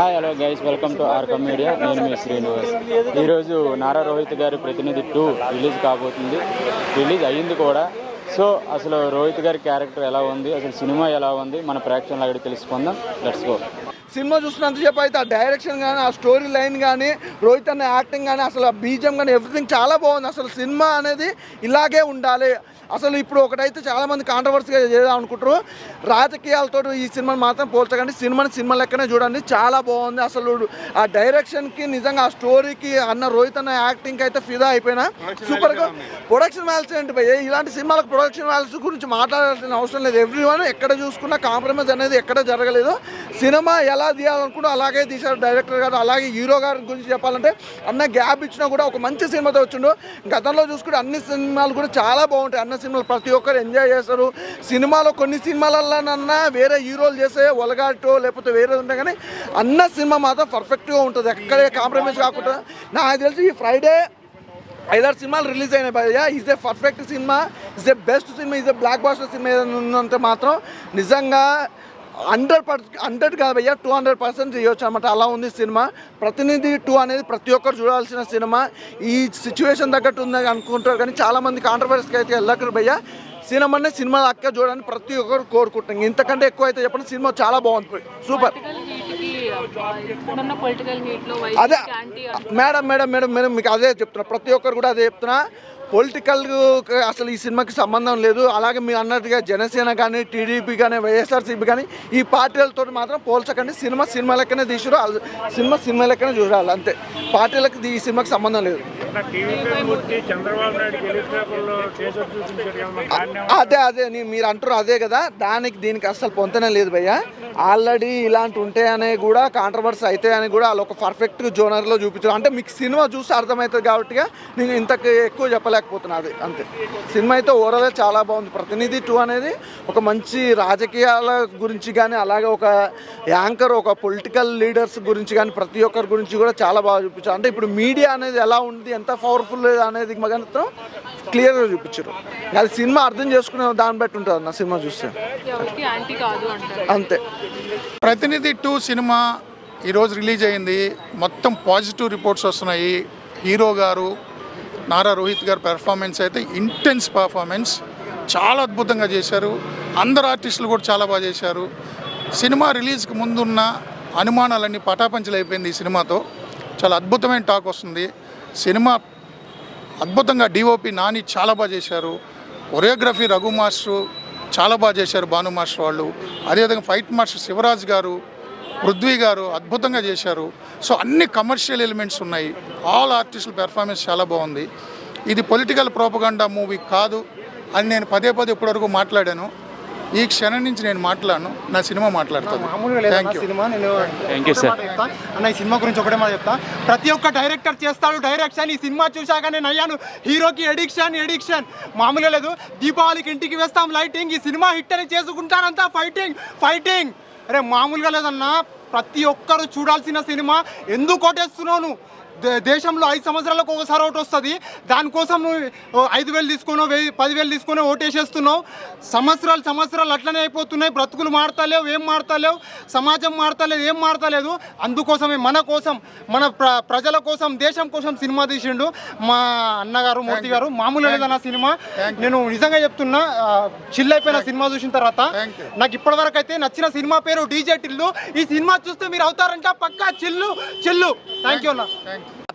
Hi hello guys welcome to R media నేను మీ శ్రీనివాస్. ఈరోజు నారా రోహిత్ గారి ప్రతినిధి టూ రిలీజ్ కాబోతుంది. రిలీజ్ అయ్యింది కూడా. సో అసలు రోహిత్ గారి క్యారెక్టర్ ఎలా ఉంది? అసలు సినిమా ఎలా ఉంది? మన ప్రేక్షకులు అడిగి తెలుసుకుందాం. లెట్స్ గో సినిమా చూసినంతసేపు అయితే ఆ డైరెక్షన్ కానీ ఆ స్టోరీ లైన్ కానీ రోహిత్ అన్న యాక్టింగ్ కానీ అసలు ఆ బీజం కానీ ఎవ్రీథింగ్ చాలా బాగుంది. అసలు సినిమా అనేది ఇలాగే ఉండాలి. అసలు ఇప్పుడు ఒకటైతే చాలా మంది కాంట్రవర్సీగా చేద్దాం అనుకుంటారు. రాజకీయాలతో ఈ సినిమాని మాత్రం పోల్చకండి. సినిమాని సినిమా లెక్కనే చూడండి. చాలా బాగుంది. అసలు ఆ డైరెక్షన్కి నిజంగా ఆ స్టోరీకి అన్న రోహిత్ అన్న యాక్టింగ్కి అయితే ఫిదా అయిపోయినా. సూపర్గా ప్రొడక్షన్ వాల్యూస్ ఏంటి భయ్య. ఇలాంటి సినిమాలకు ప్రొడక్షన్ వాల్యూస్ గురించి మాట్లాడాల్సిన అవసరం లేదు. ఎవ్రీ వన్ ఎక్కడ చూసుకున్నా కాంప్రమైజ్ అనేది ఎక్కడ జరగలేదు. సినిమా ఎలా తీయాలనుకుంటూ అలాగే తీశారు డైరెక్టర్ గారు. అలాగే హీరో గారి గురించి చెప్పాలంటే అన్న గ్యాప్ ఇచ్చినా కూడా ఒక మంచి సినిమాతో వచ్చిండు. గతంలో చూసుకుంటే అన్ని సినిమాలు కూడా చాలా బాగుంటాయి. అన్న సినిమాలు ప్రతి ఒక్కరు ఎంజాయ్ చేస్తారు. సినిమాలో కొన్ని సినిమాలలోనన్నా వేరే హీరోలు చేసే ఒలగాటో లేకపోతే వేరే ఉంటాయి కానీ అన్న సినిమా మాత్రం పర్ఫెక్ట్గా ఉంటుంది. ఎక్కడే కాంప్రమైజ్ కాకుండా. నాకు తెలిసి ఈ ఫ్రైడే ఐదారు సినిమాలు రిలీజ్ అయినాయి భయ్య. Is a perfect cinema is a best cinema is a blockbuster cinema ఏదైనా ఉందంటే మాత్రం నిజంగా హండ్రెడ్ పర్ హండ్రెడ్ కాదు భయ్య టూ హండ్రెడ్ పర్సెంట్ చేయొచ్చు అనమాట అలా ఉంది సినిమా. ప్రతినిధి టూ అనేది ప్రతి ఒక్కరు చూడాల్సిన సినిమా. ఈ సిచ్యువేషన్ తగ్గట్టు ఉందని అనుకుంటారు కానీ చాలామంది కాంట్రవర్సీకి అయితే వెళ్ళకరు భయ్య. సినిమానే సినిమా అక్క చూడడానికి ప్రతి ఒక్కరు కోరుకుంటాం ఇంతకంటే ఎక్కువ అయితే చెప్పండి సినిమా చాలా బాగుంది సూపర్. అదే మేడం మేడం మేడం మేడం మీకు అదే చెప్తున్నా. ప్రతి ఒక్కరు కూడా అదే చెప్తున్నా. పొలిటికల్ అసలు ఈ సినిమాకి సంబంధం లేదు. అలాగే మీరు అన్నట్టుగా జనసేన కానీ టీడీపీ కానీ వైఎస్ఆర్సీపీ కానీ ఈ పార్టీలతో మాత్రం పోల్చకండి. సినిమా సినిమా లెక్కనే తీసుకురు సినిమా సినిమా లెక్కనే చూడాలి అంతే. పార్టీలకు ఈ సినిమాకి సంబంధం లేదు. అదే అదే మీరు అంటారు అదే కదా దానికి దీనికి అసలు పొంతనే లేదు భయ్య. ఆల్రెడీ ఇలాంటి ఉంటాయనే కూడా కాంట్రవర్సీ అయితే అని కూడా వాళ్ళు ఒక పర్ఫెక్ట్ జోనర్లో చూపించారు. అంటే మీకు సినిమా చూసి అర్థమవుతుంది కాబట్టి నేను ఇంతకు ఎక్కువ చెప్పలేకపోతున్నా అది అంతే. సినిమా అయితే ఓవరాల్ చాలా బాగుంది. ప్రతినిధి టూ అనేది ఒక మంచి రాజకీయాల గురించి కానీ అలాగే ఒక యాంకర్ ఒక పొలిటికల్ లీడర్స్ గురించి కానీ ప్రతి ఒక్కరి గురించి కూడా చాలా బాగా చూపించారు. అంటే ఇప్పుడు మీడియా అనేది ఎలా ఉంది ఎంత పవర్ఫుల్ అనేది మాత్రం క్లియర్గా చూపించారు. అది సినిమా అర్థం చేసుకునే దాన్ని బట్టి ఉంటుంది నా సినిమా చూస్తే. అంతే. ప్రతినిధి టూ సినిమా ఈరోజు రిలీజ్ అయింది. మొత్తం పాజిటివ్ రిపోర్ట్స్ వస్తున్నాయి. హీరో గారు నారా రోహిత్ గారు పెర్ఫార్మెన్స్ అయితే ఇంటెన్స్ పర్ఫార్మెన్స్ చాలా అద్భుతంగా చేశారు. అందరు ఆర్టిస్టులు కూడా చాలా బాగా చేశారు. సినిమా రిలీజ్కి ముందున్న అనుమానాలన్నీ పటాపంచలు అయిపోయింది ఈ సినిమాతో. చాలా అద్భుతమైన టాక్ వస్తుంది. సినిమా అద్భుతంగా డిఓపి నాని చాలా బాగా చేశారు. కొరియోగ్రఫీ రఘు మాస్టరు చాలా బాగా చేశారు భాను మాస్టర్ వాళ్ళు. అదేవిధంగా ఫైట్ మాస్టర్ శివరాజ్ గారు పృథ్వీ గారు అద్భుతంగా చేశారు. సో అన్ని కమర్షియల్ ఎలిమెంట్స్ ఉన్నాయి. ఆల్ ఆర్టిస్టుల పెర్ఫార్మెన్స్ చాలా బాగుంది. ఇది పొలిటికల్ ప్రోపగండా మూవీ కాదు అని నేను పదే పదే ఇప్పటివరకు మాట్లాడాను. ఈ క్షణం నుంచి నేను మాట్లాడను నా సినిమా మాట్లాడుతాను. అన్న ఈ సినిమా గురించి ఒకటే మాట చెప్తా. ప్రతి ఒక్క డైరెక్టర్ చేస్తాడు డైరెక్షన్ ఈ సినిమా చూశాక నేను అయ్యాను హీరోకి ఎడిక్షన్ ఎడిక్షన్ మామూలుగా లేదు. దీపావళికి ఇంటికి వేస్తాం లైటింగ్ ఈ సినిమా హిట్ అని చేసుకుంటారంతా ఫైటింగ్ ఫైటింగ్ అరే మామూలుగా లేదన్నా ప్రతి ఒక్కరు చూడాల్సిన సినిమా. ఎందుకు కొట్టేస్తున్నావు దేశంలో ఐదు సంవత్సరాలకు ఒకసారి ఓటు వస్తుంది. దానికోసం నువ్వు ఐదు వేలు తీసుకున్నావు వెయ్యి పదివేలు తీసుకుని ఓటేసేస్తున్నావు. సంవత్సరాలు సంవత్సరాలు అట్లనే అయిపోతున్నాయి. బ్రతుకులు మారతలేవు ఏం మారతలేవు సమాజం మారతలేదు ఏం మారతలేదు. అందుకోసమే మన కోసం మన ప్ర ప్రజల కోసం దేశం కోసం సినిమా తీసిండు మా అన్నగారు మూర్తి గారు మామూలు లేదన్న సినిమా. నేను నిజంగా చెప్తున్నా చిల్ అయిపోయిన సినిమా చూసిన తర్వాత. నాకు ఇప్పటివరకు అయితే నచ్చిన సినిమా పేరు డీజే టిల్లు. ఈ సినిమా చూస్తే మీరు అవుతారంట. పక్కా చిల్లు చిల్లు. థ్యాంక్ యూ అన్న.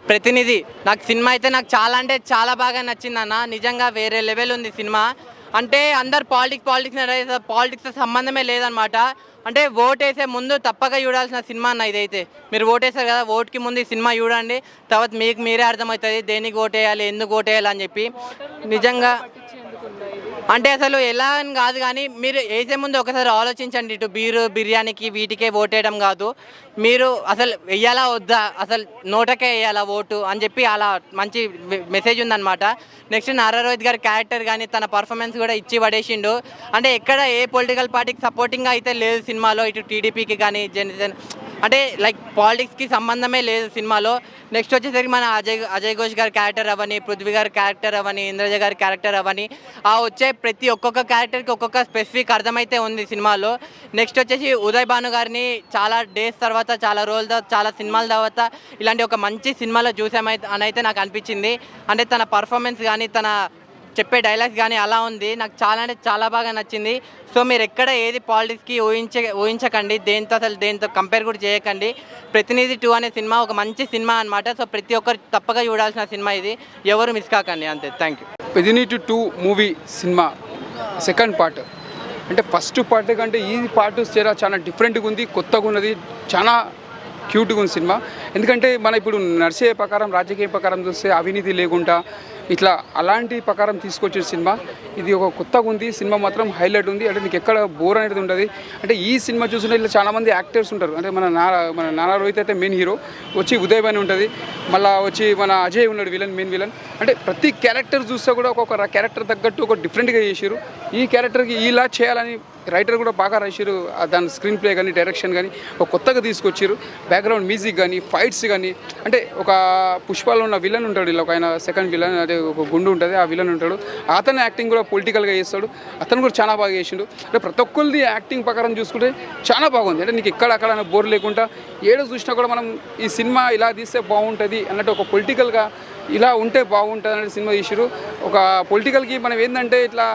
ప్రతినిధి. నాకు సినిమా అయితే నాకు చాలా అంటే చాలా బాగా నచ్చింది అన్న. నిజంగా వేరే లెవెల్ ఉంది సినిమా. అంటే అందరు పాలిటిక్స్ పాలిటిక్స్ పాలిటిక్స్ సంబంధమే లేదనమాట అంటే ఓట్ వేసే ముందు తప్పక చూడాల్సిన సినిమా అన్న ఇదైతే. మీరు ఓట్ వేస్తారు కదా ఓట్కి ముందు ఈ సినిమా చూడండి. తర్వాత మీకు మీరే అర్థమవుతుంది దేనికి ఓట్ వేయాలి ఎందుకు ఓట్ వేయాలి అని చెప్పి. నిజంగా అంటే అసలు ఎలా అని కాదు కానీ మీరు వేసే ముందు ఒకసారి ఆలోచించండి. ఇటు బీరు బిర్యానీకి వీటికే ఓటేయడం కాదు. మీరు అసలు వెయ్యాలా వద్దా? అసలు నోటకే వేయాలా ఓటు? అని చెప్పి అలా మంచి మెసేజ్ ఉందన్నమాట. నెక్స్ట్ నారా రోహిత్ గారి క్యారెక్టర్ కానీ తన పర్ఫార్మెన్స్ కూడా ఇచ్చి పడేసిండు. అంటే ఎక్కడ ఏ పొలిటికల్ పార్టీకి సపోర్టింగ్గా అయితే లేదు సినిమాలో. ఇటు టీడీపీకి కానీ జనసేన అంటే లైక్ పాలిటిక్స్కి సంబంధమే లేదు సినిమాలో. నెక్స్ట్ వచ్చేసరికి మన అజయ్ అజయ్ ఘోష్ గారి క్యారెక్టర్ అవని పృథ్వీ గారి క్యారెక్టర్ అవని ఇంద్రజ గారి క్యారెక్టర్ అవని ఆ వచ్చే ప్రతి ఒక్కొక్క క్యారెక్టర్కి ఒక్కొక్క స్పెసిఫిక్ అర్థమైతే ఉంది సినిమాలో. నెక్స్ట్ వచ్చేసి ఉదయ్ భాను గారిని చాలా డేస్ తర్వాత చాలా రోజుల చాలా సినిమాల తర్వాత ఇలాంటి ఒక మంచి సినిమాలో చూసామైతే అని అయితే నాకు అనిపించింది. అంటే తన పర్ఫార్మెన్స్ కానీ తన చెప్పే డైలాగ్స్ కానీ అలా ఉంది. నాకు చాలా అంటే చాలా బాగా నచ్చింది. సో మీరు ఎక్కడ ఏది పాలిటిక్స్కి ఊహించ ఊహించకండి. దేంతో అసలు దేంతో కంపేర్ కూడా చేయకండి. ప్రతినిధి టూ అనే సినిమా ఒక మంచి సినిమా అనమాట సో ప్రతి ఒక్కరు తప్పగా చూడాల్సిన సినిమా ఇది. ఎవరు మిస్ కాకండి అంతే. Thank you పెదినిటి two movie cinema second part. అంటే ఫస్ట్ పార్ట్ కంటే ఈ పార్ట్ చాలా చాలా డిఫరెంట్గా ఉంది కొత్తగా ఉన్నది చాలా క్యూట్గా ఉంది సినిమా. ఎందుకంటే మన ఇప్పుడు నడిచే ప్రకారం రాజకీయ ప్రకారం చూస్తే అవినీతి లేకుండా ఇట్లా అలాంటి ప్రకారం తీసుకొచ్చే సినిమా. ఇది ఒక కొత్తగా ఉంది సినిమా మాత్రం హైలైట్ ఉంది. అంటే నీకు ఎక్కడ బోర్ అనేది ఉంటుంది అంటే ఈ సినిమా చూస్తుంటే ఇట్లా చాలామంది యాక్టర్స్ ఉంటారు. అంటే మన నారా మన నారా రోహిత్ అయితే మెయిన్ హీరో వచ్చి ఉదయ్ అని ఉంటుంది. మళ్ళీ వచ్చి మన అజయ్ ఉన్నాడు విలన్ మెయిన్ విలన్ అంటే ప్రతి క్యారెక్టర్ చూస్తే కూడా ఒక్కొక్క క్యారెక్టర్ తగ్గట్టు ఒక డిఫరెంట్గా చేసారు ఈ క్యారెక్టర్కి ఇలా చేయాలని రైటర్ కూడా బాగా రాశారు ఆ దాని స్క్రీన్ ప్లే కానీ డైరెక్షన్ కానీ ఒక కొత్తగా తీసుకొచ్చారు బ్యాక్గ్రౌండ్ మ్యూజిక్ కానీ ఫైట్స్ కానీ అంటే ఒక పుష్పాలో ఉన్న విలన్ ఉంటాడు ఇలా ఒక ఆయన సెకండ్ విలన్ అదే ఒక గుండు ఉంటుంది ఆ విలన్ ఉంటాడు. అతని యాక్టింగ్ కూడా పొలిటికల్గా చేస్తాడు. అతను కూడా చాలా బాగా చేసిండు. అంటే ప్రతి ఒక్కరిది యాక్టింగ్ ప్రకారం చూసుకుంటే చాలా బాగుంది. అంటే నీకు ఎక్కడ అక్కడ బోర్ లేకుండా ఏడో చూసినా కూడా మనం ఈ సినిమా ఇలా తీస్తే బాగుంటుంది అన్నట్టు ఒక పొలిటికల్గా ఇలా ఉంటే బాగుంటుంది అన్నట్టు సినిమా తీసిరు ఒక పొలిటికల్కి మనం ఏంటంటే ఇట్లా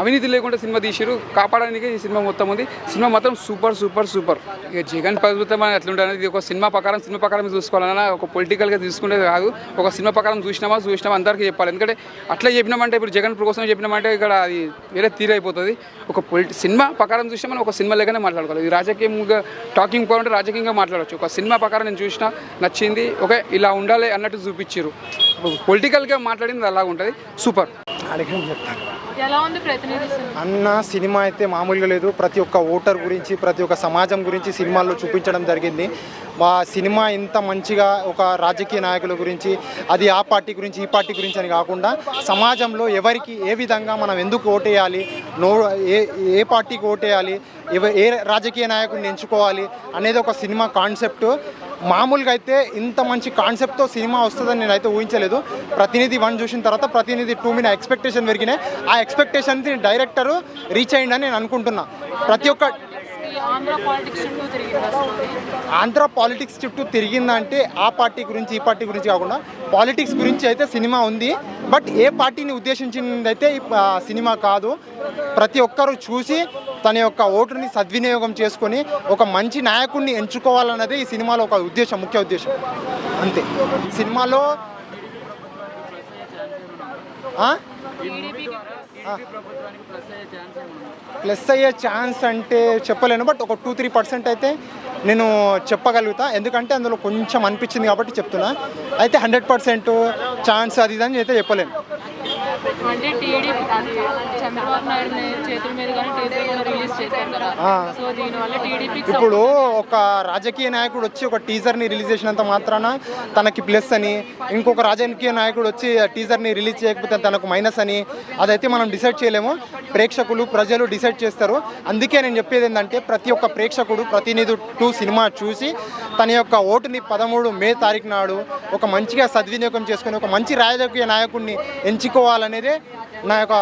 అవినీతి లేకుండా సినిమా తీసిరు కాపాడడానికి ఈ సినిమా మొత్తం ఉంది. సినిమా మాత్రం సూపర్ సూపర్ సూపర్. ఇక జగన్ ప్రభుత్వం అని ఎట్లా ఉంటుంది ఇది ఒక సినిమా ప్రకారం సినిమా ప్రకారం చూసుకోవాలన్నా ఒక పొలిటికల్గా తీసుకునేది కాదు. ఒక సినిమా ప్రకారం చూసినామా చూసినామా అందరికీ చెప్పాలి. ఎందుకంటే అట్లా చెప్పినామంటే ఇప్పుడు జగన్ కోసం చెప్పినామంటే ఇక్కడ అది వేరే తీరైపోతుంది ఒక పొలిటి సినిమా ప్రకారం చూసినా మనం ఒక సినిమా లేకనే మాట్లాడుకోవాలి. ఇది రాజకీయంగా టాకింగ్ పోవాలంటే రాజకీయంగా మాట్లాడవచ్చు ఒక సినిమా ప్రకారం నేను చూసిన నచ్చింది ఓకే ఇలా ఉండాలి అన్నట్టు చూపించారు పొలిటికల్గా మాట్లాడింది అలా ఉంటుంది సూపర్. అడిగిన చెప్తాను. ఎలా ఉంది అన్న సినిమా అయితే మామూలుగా లేదు. ప్రతి ఒక్క ఓటర్ గురించి ప్రతి ఒక్క సమాజం గురించి సినిమాల్లో చూపించడం జరిగింది. మా సినిమా ఇంత మంచిగా ఒక రాజకీయ నాయకుల గురించి అది ఆ పార్టీ గురించి ఈ పార్టీ గురించి అని కాకుండా సమాజంలో ఎవరికి ఏ విధంగా మనం ఎందుకు ఓటేయాలి నో ఏ ఏ పార్టీకి ఓటేయాలి ఏ రాజకీయ నాయకుడిని ఎంచుకోవాలి అనేది ఒక సినిమా కాన్సెప్ట్. మామూలుగా అయితే ఇంత మంచి కాన్సెప్ట్తో సినిమా వస్తుందని నేనైతే ఊహించలేదు. ప్రతినిధి వన్ చూసిన తర్వాత ప్రతినిధి టూ మీద ఎక్స్పెక్టేషన్ పెరిగినాయి. ఆ ఎక్స్పెక్టేషన్ డైరెక్టర్ రీచ్ అయ్యిందని నేను అనుకుంటున్నా. ప్రతి ఒక్క ఆంధ్ర పాలిటిక్స్ చుట్టూ తిరిగిందంటే ఆ పార్టీ గురించి ఈ పార్టీ గురించి కాకుండా పాలిటిక్స్ గురించి అయితే సినిమా ఉంది. బట్ ఏ పార్టీని ఆ, సినిమా కాదు. ప్రతి ఒక్కరూ చూసి తన యొక్క ఓటుని సద్వినియోగం చేసుకొని ఒక మంచి నాయకుడిని ఎంచుకోవాలన్నది ఈ సినిమాలో ఒక ఉద్దేశం ముఖ్య ఉద్దేశం. అంతే. సినిమాలో ప్లస్ అయ్యే ఛాన్స్ అంటే చెప్పలేను బట్ ఒక టూ త్రీ పర్సెంట్ అయితే నేను చెప్పగలుగుతా. ఎందుకంటే అందులో కొంచెం అనిపించింది కాబట్టి చెప్తున్నా. అయితే హండ్రెడ్ పర్సెంట్ ఛాన్స్ అది ఇది అని అయితే చెప్పలేను. అంటే టీడీపీ అది చంద్రబాబు నాయుడు చేతుల మీద కానీ టీజర్ కూడా రిలీజ్ చేశారు కదా. సో దీనివల్ల టీడీపీకి ఇప్పుడు ఒక రాజకీయ నాయకుడు వచ్చి ఒక టీజర్ని రిలీజ్ చేసినంత మాత్రాన తనకి ప్లస్ అని ఇంకొక రాజకీయ నాయకుడు వచ్చి ఆ టీజర్ని రిలీజ్ చేయకపోతే తనకు మైనస్ అని అదైతే మనం డిసైడ్ చేయలేము. ప్రేక్షకులు ప్రజలు డిసైడ్ చేస్తారు. అందుకే నేను చెప్పేది ఏంటంటే ప్రతి ఒక్క ప్రేక్షకుడు ప్రతినిధి టూ సినిమా చూసి తన యొక్క ఓటుని పదమూడు మే తారీఖు నాడు ఒక మంచిగా సద్వినియోగం చేసుకుని ఒక మంచి రాజకీయ నాయకుడిని ఎంచుకోవాలనేదే నా యొక్క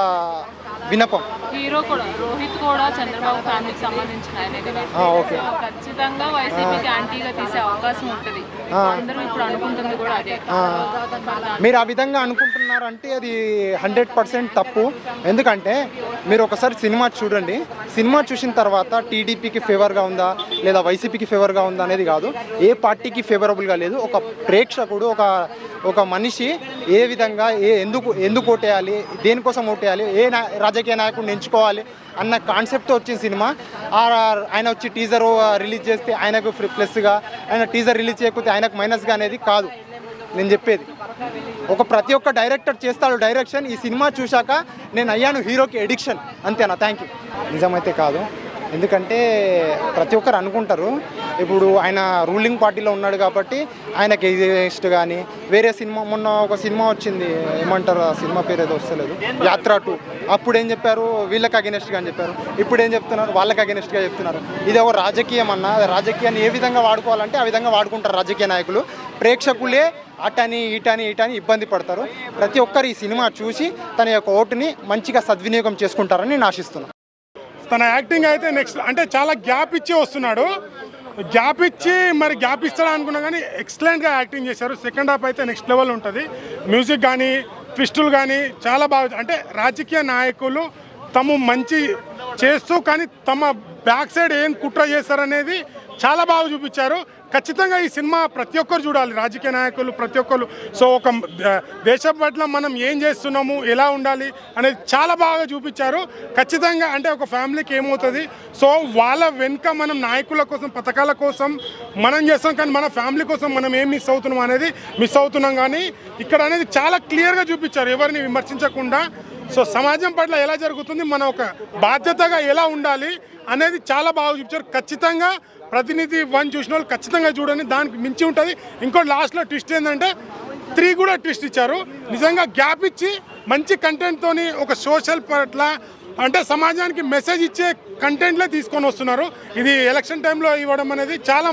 విన్నపం హీరో కూడా రోహిత్ కూడా చంద్రబాబు ఫ్యామిలీకి సంబంధించిన ఆయనే కదా ఆ, ఓకే. ఖచ్చితంగా వైసీపీకి యాంటీగా తీసే అవకాశం ఉంటుంది. అందరూ ఇప్పుడు అనుకుంటుంది కూడా అదే. మీరు ఆ విధంగా అనుకుంటున్నారంటే అది హండ్రెడ్ పర్సెంట్ తప్పు ఎందుకంటే మీరు ఒకసారి సినిమా చూడండి. సినిమా చూసిన తర్వాత టీడీపీకి ఫేవర్గా ఉందా లేదా వైసీపీకి ఫేవర్గా ఉందా అనేది కాదు. ఏ పార్టీకి ఫేవరబుల్గా లేదు. ఒక ప్రేక్షకుడు ఒక ఒక మనిషి ఏ విధంగా ఏ ఎందుకు ఎందుకు ఓటేయాలి దేనికోసం ఓటేయాలి ఏ రాజకీయ నాయకుడిని ఎంచుకోవాలి అన్న కాన్సెప్ట్తో వచ్చిన సినిమా. ఆయన వచ్చి టీజర్ రిలీజ్ చేస్తే ఆయనకు ప్లస్గా ఆయన టీజర్ రిలీజ్ చేయకపోతే ఆయనకు మైనస్గా అనేది కాదు. నేను చెప్పేది. ఒక ప్రతి ఒక్క డైరెక్టర్ చేస్తాడు డైరెక్షన్. ఈ సినిమా చూశాక నేను అయ్యాను హీరోకి ఎడిక్షన్. అంతేనా? థ్యాంక్ యూ నిజమైతే కాదు. ఎందుకంటే ప్రతి ఒక్కరు అనుకుంటారు. ఇప్పుడు ఆయన రూలింగ్ పార్టీలో ఉన్నాడు కాబట్టి ఆయనకి ఎగెస్ట్ కానీ వేరే సినిమా మొన్న ఒక సినిమా వచ్చింది. ఏమంటారు? ఆ సినిమా పేరు ఏదో వస్తలేదు. యాత్ర టూ. అప్పుడు ఏం చెప్పారు? వీళ్ళకి అగెనెస్ట్గా అని చెప్పారు. ఇప్పుడు ఏం చెప్తున్నారు? వాళ్ళకి అగెనెస్ట్గా చెప్తున్నారు. ఇది ఒక రాజకీయం అన్న రాజకీయాన్ని ఏ విధంగా వాడుకోవాలంటే ఆ విధంగా వాడుకుంటారు రాజకీయ నాయకులు. ప్రేక్షకులే అటని ఇటని ఇటని ఇబ్బంది పడతారు. ప్రతి ఒక్కరు ఈ సినిమా చూసి తన యొక్క ఓటుని మంచిగా సద్వినియోగం చేసుకుంటారని నేను ఆశిస్తున్నాను. తన యాక్టింగ్ అయితే నెక్స్ట్ అంటే చాలా గ్యాప్ ఇచ్చి వస్తున్నాడు. గ్యాప్ ఇచ్చి మరి గ్యాప్ ఇస్తాడా అనుకున్నా కానీ ఎక్సలెంట్గా యాక్టింగ్ చేశారు. సెకండ్ హాఫ్ అయితే నెక్స్ట్ లెవెల్ ఉంటుంది. మ్యూజిక్ కానీ ట్విస్టులు కానీ చాలా బాగా అంటే రాజకీయ నాయకులు తమ మంచి చేస్తూ కానీ తమ బ్యాక్ సైడ్ ఏం కుట్ర చేస్తారనేది చాలా బాగా చూపించారు. ఖచ్చితంగా ఈ సినిమా ప్రతి ఒక్కరు చూడాలి. రాజకీయ నాయకులు ప్రతి ఒక్కరు. సో ఒక ద- దేశం పట్ల మనం ఏం చేస్తున్నాము ఎలా ఉండాలి అనేది చాలా బాగా చూపించారు. ఖచ్చితంగా అంటే ఒక ఫ్యామిలీకి ఏమవుతుంది? సో వాళ్ళ వెనుక మనం నాయకుల కోసం పథకాల కోసం మనం చేస్తాం. కానీ మన ఫ్యామిలీ కోసం మనం ఏం మిస్ అవుతున్నాం అనేది మిస్ అవుతున్నాం. కానీ ఇక్కడ అనేది చాలా క్లియర్గా చూపించారు. ఎవరిని విమర్శించకుండా. సో సమాజం పట్ల ఎలా జరుగుతుంది మన ఒక బాధ్యతగా ఎలా ఉండాలి అనేది చాలా బాగా చూపించారు. ఖచ్చితంగా ప్రతినిధి వన్ చూసిన వాళ్ళు ఖచ్చితంగా చూడండి. దానికి మించి ఉంటుంది. ఇంకోటి లాస్ట్లో ట్విస్ట్ ఏంటంటే త్రీ కూడా ట్విస్ట్ ఇచ్చారు. నిజంగా గ్యాప్ ఇచ్చి మంచి కంటెంట్తోని ఒక సోషల్ పట్ల అంటే సమాజానికి మెసేజ్ ఇచ్చే కంటెంట్లే తీసుకొని వస్తున్నారు. ఇది ఎలక్షన్ టైంలో ఇవ్వడం అనేది చాలా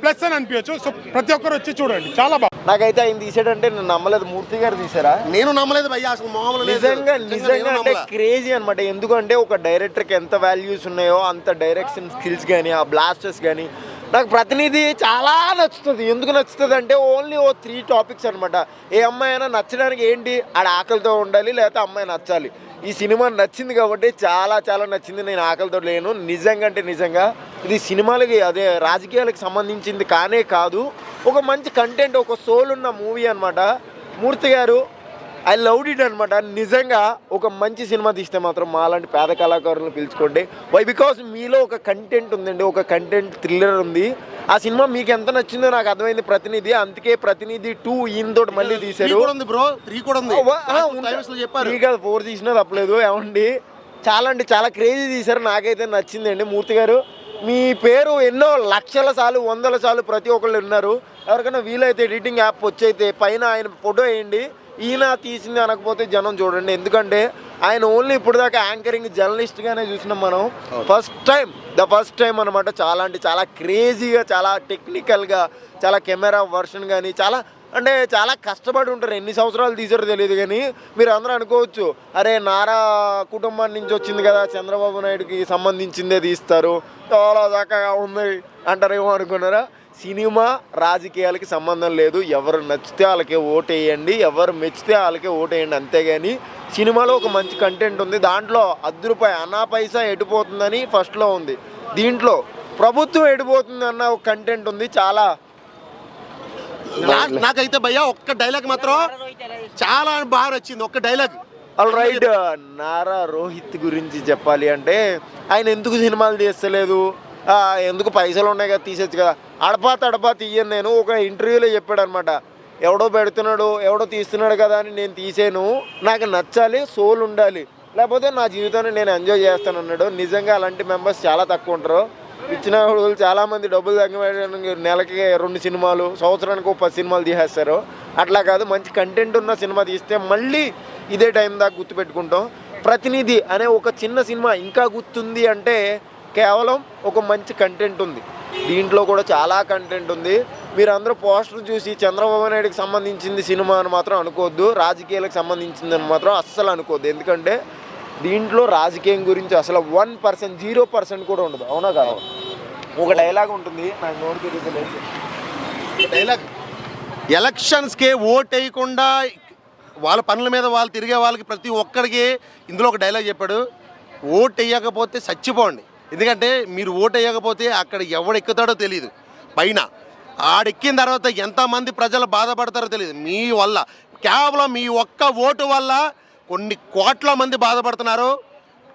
ప్లస్ అని అనిపించచ్చు. సో ప్రతి ఒక్కరు వచ్చి చూడండి. చాలా బాగా నాకైతే ఆయన తీసాడంటే నేను నమ్మలేదు. మూర్తి గారు తీసారా? నేను నమ్మలేదు భయ్యా అసలు మామూలు లేదు. నిజంగా నిజంగా అంటే. క్రేజీ అనమాట ఎందుకంటే ఒక డైరెక్టర్కి ఎంత వాల్యూస్ ఉన్నాయో అంత డైరెక్షన్ స్కిల్స్ కానీ ఆ బ్లాస్టర్స్ కానీ నాకు ప్రతినిధి చాలా నచ్చుతుంది. ఎందుకు నచ్చుతుంది అంటే ఓన్లీ ఓ త్రీ టాపిక్స్ అనమాట ఏ అమ్మాయి అయినా నచ్చడానికి ఏంటి? ఆడ ఆకలితో ఉండాలి లేకపోతే అమ్మాయి నచ్చాలి. ఈ సినిమా నచ్చింది కాబట్టి చాలా చాలా నచ్చింది. నేను ఆకలితో లేను. నిజంగా అంటే నిజంగా ఇది సినిమాలకి అదే రాజకీయాలకు సంబంధించింది కానే కాదు. ఒక మంచి కంటెంట్ ఒక సోల్ ఉన్న మూవీ అనమాట మూర్తి గారు ఐ లవ్డ్ ఇట్ అనమాట నిజంగా ఒక మంచి సినిమా తీస్తే మాత్రం మాలాంటి పేద కళాకారులను పిలుచుకోండి. వై బికాస్ మీలో ఒక కంటెంట్ ఉందండి. ఒక కంటెంట్ థ్రిల్లర్ ఉంది. ఆ సినిమా మీకు ఎంత నచ్చిందో నాకు అర్థమైంది ప్రతినిధి. అందుకే ప్రతినిధి టూ ఈయనతో మళ్ళీ తీశారు. కూడా ఉంది బ్రో త్రీ కూడా ఉంది. చెప్పారు. త్రీ కాదు ఫోర్ తీసినా తప్పలేదు. ఏమండి? చాలా అంటే చాలా క్రేజీ తీశారు. నాకైతే నచ్చిందండి. మూర్తి గారు మీ పేరు ఎన్నో లక్షల సార్లు వందల సార్లు ప్రతి ఒక్కళ్ళు విన్నారు. ఎవరికైనా వీలైతే ఎడిటింగ్ యాప్ వచ్చైతే పైన ఆయన ఫోటో వేయండి. ఈయన తీసింది అనకపోతే జనం చూడండి. ఎందుకంటే ఆయన ఓన్లీ ఇప్పుడు దాకా యాంకరింగ్ జర్నలిస్ట్గానే చూసినాం మనం. First time the first time అనమాట చాలా అంటే చాలా క్రేజీగా చాలా టెక్నికల్గా చాలా కెమెరా వర్షన్ కానీ చాలా అంటే చాలా కష్టపడి ఉంటారు. ఎన్ని సంవత్సరాలు తీసారో తెలియదు కానీ మీరు అందరూ అనుకోవచ్చు అరే నారా కుటుంబం నుంచి వచ్చింది కదా చంద్రబాబు నాయుడుకి సంబంధించిందే తీస్తారు. చాలా చక్కగా ఉంది అంటారేమో అనుకున్నారా? సినిమా రాజకీయాలకి సంబంధం లేదు. ఎవరు నచ్చితే వాళ్ళకే ఓటేయండి. ఎవరు మెచ్చితే వాళ్ళకే ఓటేయండి అంతేగాని సినిమాలో ఒక మంచి కంటెంట్ ఉంది. దాంట్లో అర్ధ రూపాయి అన్నా పైసా ఎడిపోతుందని ఫస్ట్లో ఉంది. దీంట్లో ప్రభుత్వం ఎడిపోతుంది అన్న ఒక కంటెంట్ ఉంది. చాలా నాకైతే భయ్యా ఒక్క డైలాగ్ మాత్రం చాలా బాగా నచ్చింది. ఒక్క dialogue all right Nara Rohit గురించి చెప్పాలి అంటే ఆయన ఎందుకు సినిమాలు తీస్తలేదు? ఆ, ఎందుకు పైసలు ఉన్నాయి కదా తీసేచ్చు కదా. అడపా తడపా తీయను నేను. ఒక ఇంటర్వ్యూలో చెప్పాడు అనమాట ఎవడో పెడుతున్నాడు ఎవడో తీస్తున్నాడు కదా అని నేను తీసాను. నాకు నచ్చాలి సోల్ ఉండాలి. లేకపోతే నా జీవితాన్ని నేను ఎంజాయ్ చేస్తాను అన్నాడు. నిజంగా అలాంటి మెంబర్స్ చాలా తక్కువ ఉంటారు. ఇచ్చిన వాళ్ళు చాలామంది డబ్బులు తగ్గడానికి నెలకి రెండు సినిమాలు సంవత్సరానికి ఒక పది సినిమాలు తీసేస్తారు. అట్లా కాదు మంచి కంటెంట్ ఉన్న సినిమా తీస్తే మళ్ళీ ఇదే టైం దాకా గుర్తుపెట్టుకుంటాం. ప్రతినిధి అనే ఒక చిన్న సినిమా ఇంకా గుర్తుంది అంటే కేవలం ఒక మంచి కంటెంట్ ఉంది. దీంట్లో కూడా చాలా కంటెంట్ ఉంది. మీరందరూ పోస్టర్ చూసి చంద్రబాబు నాయుడుకి సంబంధించింది సినిమా అని మాత్రం అనుకోవద్దు. రాజకీయాలకు సంబంధించింది అని మాత్రం అస్సలు అనుకోవద్దు. ఎందుకంటే దీంట్లో రాజకీయం గురించి అసలు వన్ పర్సెంట్ జీరో పర్సెంట్ కూడా ఉండదు. అవునా కాదు? ఒక డైలాగ్ ఉంటుంది. నాకు నోటి డైలాగ్ ఎలక్షన్స్కే ఓట్ వేయకుండా వాళ్ళ పనుల మీద వాళ్ళు తిరిగే వాళ్ళకి ప్రతి ఒక్కరికి ఇందులో ఒక డైలాగ్ చెప్పాడు. ఓట్ వేయకపోతే చచ్చిపోండి. ఎందుకంటే మీరు ఓటు వేయకపోతే అక్కడ ఎవడు ఎక్కుతాడో తెలియదు పైన ఆడెక్కిన తర్వాత ఎంతమంది ప్రజలు బాధపడతారో తెలియదు మీ వల్ల కేవలం మీ ఒక్క ఓటు వల్ల కొన్ని కోట్ల మంది బాధపడుతున్నారు.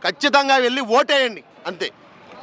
ఖచ్చితంగా వెళ్ళి ఓటేయండి. అంతే.